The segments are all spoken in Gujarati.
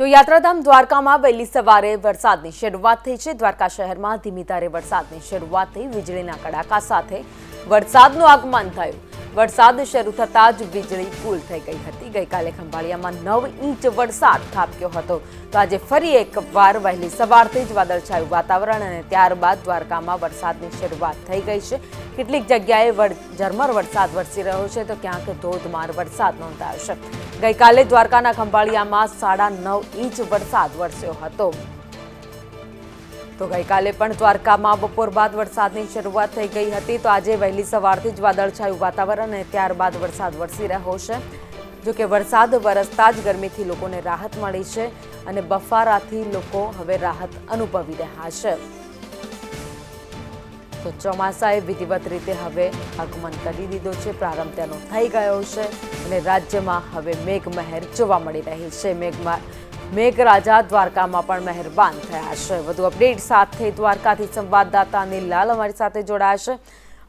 તો યાત્રાધામ દ્વારકામાં વહેલી સવારે વરસાદની શરૂઆત થઈ છે. દ્વારકા શહેરમાં ધીમી ધારે વરસાદની શરૂઆત થઈ. વીજળીના કડાકા સાથે વરસાદનું આગમન થયું. વરસાદ શરૂ થતાં જ વીજળી પુલ થઈ ગઈ હતી. ગઈકાલે ખંભાળિયામાં નવ ઇંચ વરસાદ ખાબક્યો હતો. તો આજે ફરી એકવાર વહેલી સવારથી જ વાદળછાયું વાતાવરણ અને ત્યારબાદ દ્વારકામાં વરસાદની શરૂઆત થઈ ગઈ છે. કેટલીક જગ્યાએ ઝરમર વરસાદ વરસી રહ્યો છે. તો ક્યાંક ધોધમાર વરસાદ નોંધાયો છે. ગઈકાલે દ્વારકાના ખંભાળિયામાં સાડા નવ ઇંચ વરસાદ વરસ્યો હતો. તો ગઈકાલે પણ દ્વારકામાં બપોર બાદ વરસાદની શરૂઆત થઈ ગઈ હતી. તો આજે વહેલી સવારથી જ વાદળછાયું વાતાવરણ અને ત્યારબાદ વરસાદ વરસી રહ્યો છે. જો કે વરસાદ વરસતા જ ગરમીથી લોકોને રાહત મળી છે અને બફારાથી લોકો હવે રાહત અનુભવી રહ્યા છે. તો ચોમાસાએ વિધિવત રીતે હવે આગમન કરી દીધો છે. પ્રારંભ તેનો થઈ ગયો છે અને રાજ્યમાં હવે મેઘમહેર જોવા મળી રહી છે. મેઘમાં, મેઘરાજા દ્વારકામાં પણ મહેરબાન થયા છે. વધુ અપડેટ સાથે દ્વારકાથી સંવાદદાતા અનિલ લાલ અમારી સાથે જોડાયા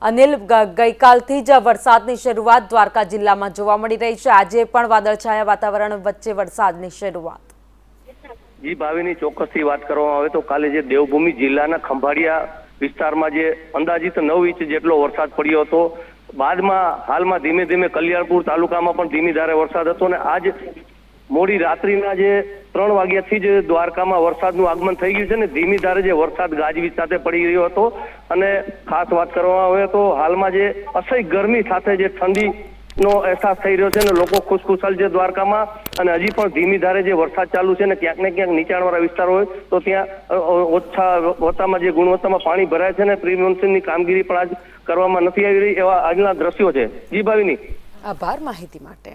અનિલ ગઈકાલથી જ વરસાદની શરૂઆત દ્વારકા જિલ્લામાં જોવા મળી રહી છે. આજે પણ વાદળછાયા વાતાવરણ વચ્ચે વરસાદની શરૂઆત. જી ભાવિની ચોક્કસથી વાત કરવામાં આવે તો કાલે જે દેવભૂમિ જિલ્લાના ખંભાળિયા વિસ્તારમાં જે અંદાજિત નવ ઇંચ જેટલો વરસાદ પડ્યો હતો. બાદમાં હાલમાં ધીમે ધીમે કલ્યાણપુર તાલુકામાં પણ ધીમી ધારે વરસાદ હતો અને આજ મોડી રાત્રિના જે ત્રણ વાગ્યાથી જ દ્વારકામાં વરસાદનું આગમન થઈ ગયું છે ને ધીમી ધારે જે વરસાદ ગાજવીજ સાથે પડી રહ્યો હતો. અને ખાસ વાત કરવામાં આવે તો હાલમાં જે અસહ્ય ગરમી સાથે જે ઠંડી નો અહેસાસ થઈ રહ્યો છે ને લોકો ખુશખુશાલ છે દ્વારકામાં. અને હજી પણ ધીમી ધારે જે વરસાદ ચાલુ છે ને ક્યાંક ને ક્યાંક નીચાણવાળા વિસ્તાર હોય, તો ત્યાં ઓછા વત્તામાં જે ગુણવત્તામાં પાણી ભરાય છે ને પ્રી કામગીરી પણ આજ કરવામાં નથી આવી રહી એવા આજના દ્રશ્યો છે. જી ભાવિની. આભાર માહિતી માટે.